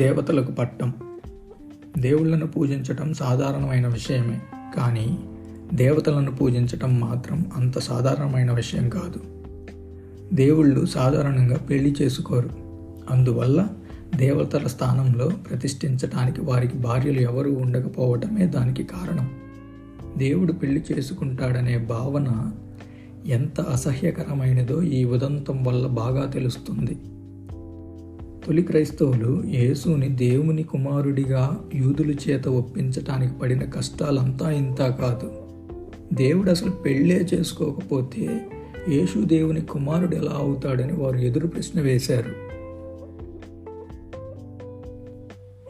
దేవతలకు పట్టం. దేవుళ్ళను పూజించటం సాధారణమైన విషయమే కానీ దేవతలను పూజించటం మాత్రం అంత సాధారణమైన విషయం కాదు. దేవుళ్ళు సాధారణంగా పెళ్ళి చేసుకోరు. అందువల్ల దేవతల స్థానంలో ప్రతిష్ఠించటానికి వారికి భార్యలు ఎవరు ఉండకపోవటమే దానికి కారణం. దేవుడు పెళ్ళి చేసుకుంటాడనే భావన ఎంత అసహ్యకరమైనదో ఈ ఉదంతం వల్ల బాగా తెలుస్తుంది. తొలి క్రైస్తవులు యేసుని దేవుని కుమారుడిగా యూదుల చేత ఒప్పించటానికి పడిన కష్టాలంతా ఇంతా కాదు. దేవుడు అసలు పెళ్ళే చేసుకోకపోతే యేసు దేవుని కుమారుడు ఎలా అవుతాడని వారు ఎదురు ప్రశ్న వేశారు.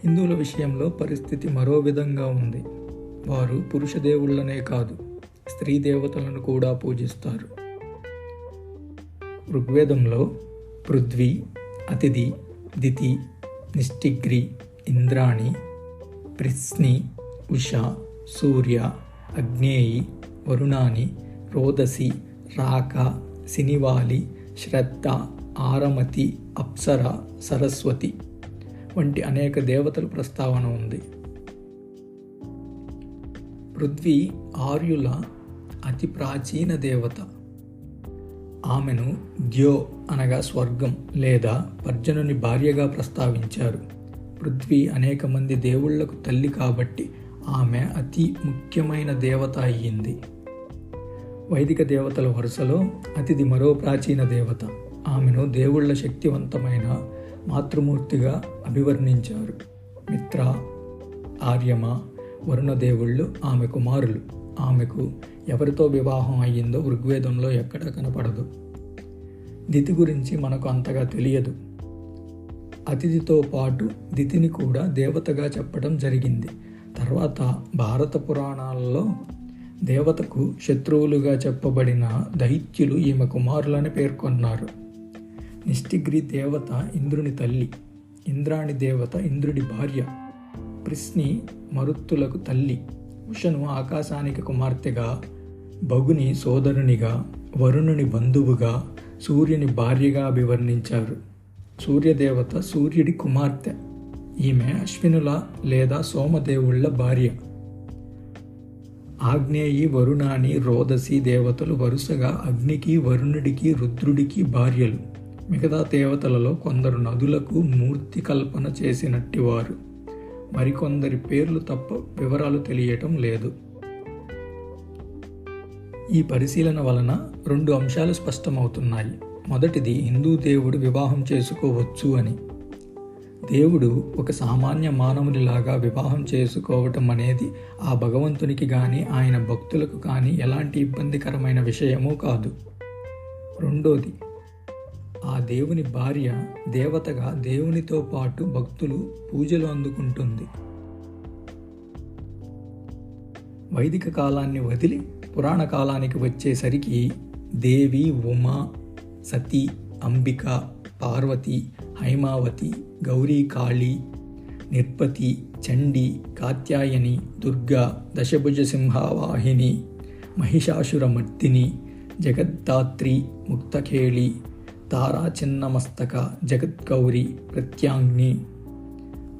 హిందువుల విషయంలో పరిస్థితి మరో విధంగా ఉంది. వారు పురుష దేవుళ్ళనే కాదు స్త్రీ దేవతలను కూడా పూజిస్తారు. ఋగ్వేదంలో పృథ్వీ అతిథి దితి నిష్టిగ్రి ఇంద్రాణి ప్రిస్ని ఉష సూర్య అగ్నేయి వరుణాని రోదసి రాక సినివాలి శ్రద్ధ ఆరమతి అప్సర సరస్వతి వంటి అనేక దేవతల ప్రస్తావన ఉంది. పృథ్వీ ఆర్యుల అతి ప్రాచీన దేవత. ఆమెను ద్యో అనగా స్వర్గం లేదా పర్జనుని భార్యగా ప్రస్తావించారు. పృథ్వీ అనేక మంది దేవుళ్ళకు తల్లి కాబట్టి ఆమె అతి ముఖ్యమైన దేవత అయ్యింది. వైదిక దేవతల వరుసలో అతిథి మరో ప్రాచీన దేవత. ఆమెను దేవుళ్ళ శక్తివంతమైన మాతృమూర్తిగా అభివర్ణించారు. మిత్ర ఆర్యమ వరుణ దేవుళ్ళు ఆమె కుమారులు. ఆమెకు ఎవరితో వివాహం అయ్యిందో ఋగ్వేదంలో ఎక్కడా కనపడదు. దితి గురించి మనకు అంతగా తెలియదు. అతిథితో పాటు దితిని కూడా దేవతగా చెప్పడం జరిగింది. తర్వాత భారత పురాణాలలో దేవతకు శత్రువులుగా చెప్పబడిన దైత్యులు ఈమె కుమారులని పేర్కొన్నారు. నిష్టిగ్రి దేవత ఇంద్రుని తల్లి ఇంద్రాణి దేవత ఇంద్రుడి భార్య ప్రిస్ని మరుత్తులకు తల్లి ఉషను ఆకాశానికి కుమార్తెగా బగుని సోదరునిగా వరుణుని బంధువుగా సూర్యుని భార్యగా అభివర్ణించారు. సూర్యదేవత సూర్యుడి కుమార్తె. ఈమె అశ్వినుల లేదా సోమదేవుళ్ళ భార్య. ఆగ్నేయి వరుణాని రోదసి దేవతలు వరుసగా అగ్నికి వరుణుడికి రుద్రుడికి భార్యలు. మిగతా దేవతలలో కొందరు నదులకు మూర్తి కల్పన చేసినట్టివారు. మరికొందరి పేర్లు తప్ప వివరాలు తెలియటం లేదు. ఈ పరిశీలన వలన రెండు అంశాలు స్పష్టమవుతున్నాయి. మొదటిది హిందూ దేవుడు వివాహం చేసుకోవచ్చు అని. దేవుడు ఒక సామాన్య మానవునిలాగా వివాహం చేసుకోవటం అనేది ఆ భగవంతునికి కానీ ఆయన భక్తులకు కానీ ఎలాంటి ఇబ్బందికరమైన విషయమూ కాదు. రెండోది ఆ దేవుని భార్య దేవతగా దేవునితో పాటు భక్తులు పూజలు అందుకుంటుంది. వైదిక కాలాన్ని వదిలి పురాణ కాలానికి వచ్చేసరికి దేవి ఉమా సతీ అంబిక పార్వతి హైమావతి గౌరీ కాళి నిర్పతి చండి కాత్యాయని దుర్గా దశభుజ సింహావాహిని మహిషాసురమర్దిని జగద్ధాత్రి ముక్తకేళి తారా చిన్నమస్తక జగద్గౌరి ప్రత్యాంగ్ని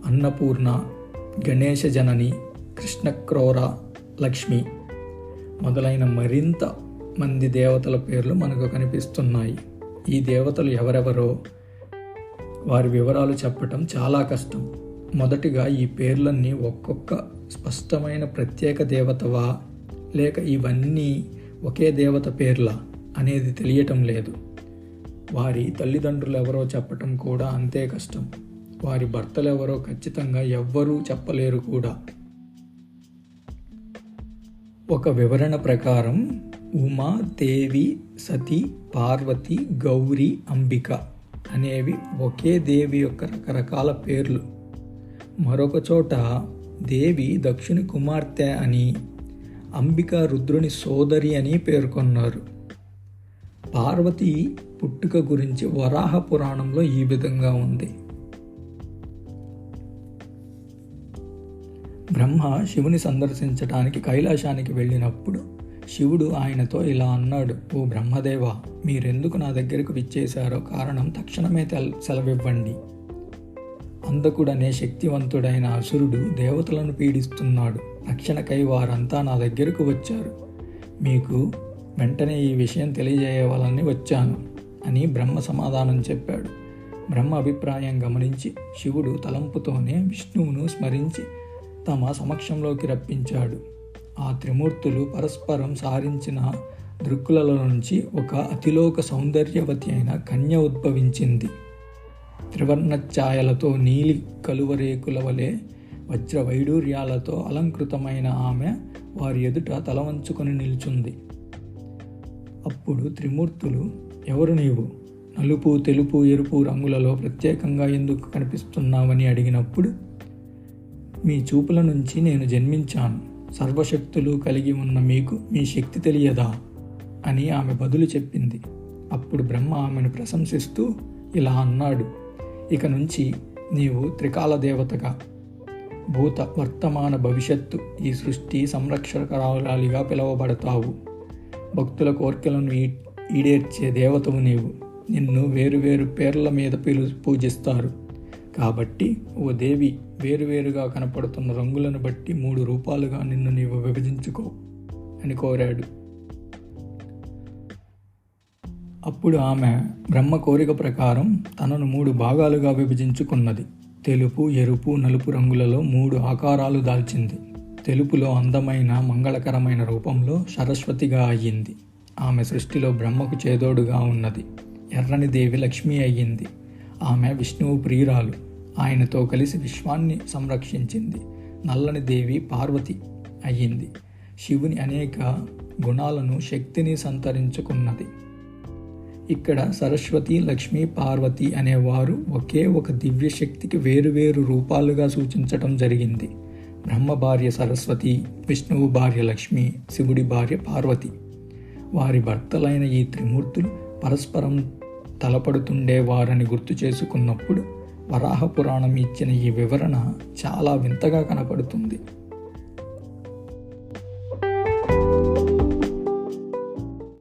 అన్నపూర్ణ గణేశ జనని కృష్ణక్రోర లక్ష్మి. మొదలైన మరింత మంది దేవతల పేర్లు మనకు కనిపిస్తున్నాయి. ఈ దేవతలు ఎవరెవరో వారి వివరాలు చెప్పటం చాలా కష్టం. మొదటిగా ఈ పేర్లన్నీ ఒక్కొక్క స్పష్టమైన ప్రత్యేక దేవతవా? లేక ఇవన్నీ ఒకే దేవత పేర్లా? అనేది తెలియటం లేదు. వారి తల్లిదండ్రులు ఎవరో చెప్పటం కూడా అంతే కష్టం. వారి భర్తలు ఎవరో ఖచ్చితంగా ఎవ్వరూ చెప్పలేరు కూడా. ఒక వివరణ ప్రకారం ఉమా దేవి సతి పార్వతి గౌరీ అంబిక అనేవి ఒకే దేవి యొక్క రకరకాల పేర్లు. మరొక చోట దేవి దక్షిణ కుమార్తె అని అంబిక రుద్రుని సోదరి అని పేర్కొన్నారు. పార్వతి పుట్టుక గురించి వరాహ పురాణంలో ఈ విధంగా ఉంది. బ్రహ్మ శివుని సందర్శించడానికి కైలాసానికి వెళ్ళినప్పుడు శివుడు ఆయనతో ఇలా అన్నాడు ఓ బ్రహ్మదేవ మీరెందుకు నా దగ్గరకు విచ్చేశారో కారణం తక్షణమే తెల్ సెలవివ్వండి. అంధకుడనే శక్తివంతుడైన అసురుడు దేవతలను పీడిస్తున్నాడు. రక్షణకై వారంతా నా దగ్గరకు వచ్చారు. మీకు వెంటనే ఈ విషయం తెలియజేయవాలని వచ్చాను అని బ్రహ్మ సమాధానం చెప్పాడు. బ్రహ్మ అభిప్రాయం గమనించి శివుడు తలంపుతోనే విష్ణువును స్మరించి తమ సమక్షంలోకి రప్పించాడు. ఆ త్రిమూర్తులు పరస్పరం సారించిన దృక్కులలో నుంచి ఒక అతిలోక సౌందర్యవతి అయిన కన్య ఉద్భవించింది. త్రివర్ణ ఛాయలతో నీలి కలువరేకుల వలె వజ్ర వైడూర్యాలతో అలంకృతమైన ఆమె వారి ఎదుట తలవంచుకొని నిల్చుంది. అప్పుడు త్రిమూర్తులు ఎవరు నీవు? నలుపు తెలుపు ఎరుపు రంగులలో ప్రత్యేకంగా ఎందుకు కనిపిస్తున్నావని అడిగినప్పుడు మీ చూపుల నుంచి నేను జన్మించాను. సర్వశక్తులు కలిగి ఉన్న మీకు మీ శక్తి తెలియదా? అని ఆమె బదులు చెప్పింది. అప్పుడు బ్రహ్మ ఆమెను ప్రశంసిస్తూ ఇలా అన్నాడు. ఇక నుంచి నీవు త్రికాల దేవతగా భూత వర్తమాన భవిష్యత్తు ఈ సృష్టి సంరక్షకరాలిగా పిలువబడతావు. భక్తుల కోరికలను ఈ ఈడేర్చే దేవతవు నీవు. నిన్ను వేరువేరు పేర్ల మీద పిలు పూజిస్తారు. కాబట్టి ఓ దేవి వేరువేరుగా కనపడుతున్న రంగులను బట్టి మూడు రూపాలుగా నిన్ను నీవు విభజించుకో అని కోరాడు. అప్పుడు ఆమె బ్రహ్మ కోరిక ప్రకారం తనను మూడు భాగాలుగా విభజించుకున్నది. తెలుపు ఎరుపు నలుపు రంగులలో మూడు ఆకారాలు దాల్చింది. తెలుపులో అందమైన మంగళకరమైన రూపంలో సరస్వతిగా అయ్యింది. ఆమె సృష్టిలో బ్రహ్మకు చేదోడుగా ఉన్నది. ఎర్రని దేవి లక్ష్మి అయ్యింది. ఆమె విష్ణువు ప్రియురాలు. ఆయనతో కలిసి విశ్వాన్ని సంరక్షించింది. నల్లని దేవి పార్వతి అయ్యింది. శివుని అనేక గుణాలను శక్తిని సంతరించుకున్నది. ఇక్కడ సరస్వతి లక్ష్మి పార్వతి అనేవారు ఒకే ఒక దివ్య శక్తికి వేరువేరు రూపాలుగా సూచించటం జరిగింది. బ్రహ్మ భార్య సరస్వతి విష్ణువు భార్య లక్ష్మి శివుడి భార్య పార్వతి. వారి భర్తలైన ఈ త్రిమూర్తులు పరస్పరం తలపడుతుండేవారని గుర్తు చేసుకున్నప్పుడు వరాహ పురాణం ఇచ్చిన ఈ వివరణ చాలా వింతగా కనపడుతుంది.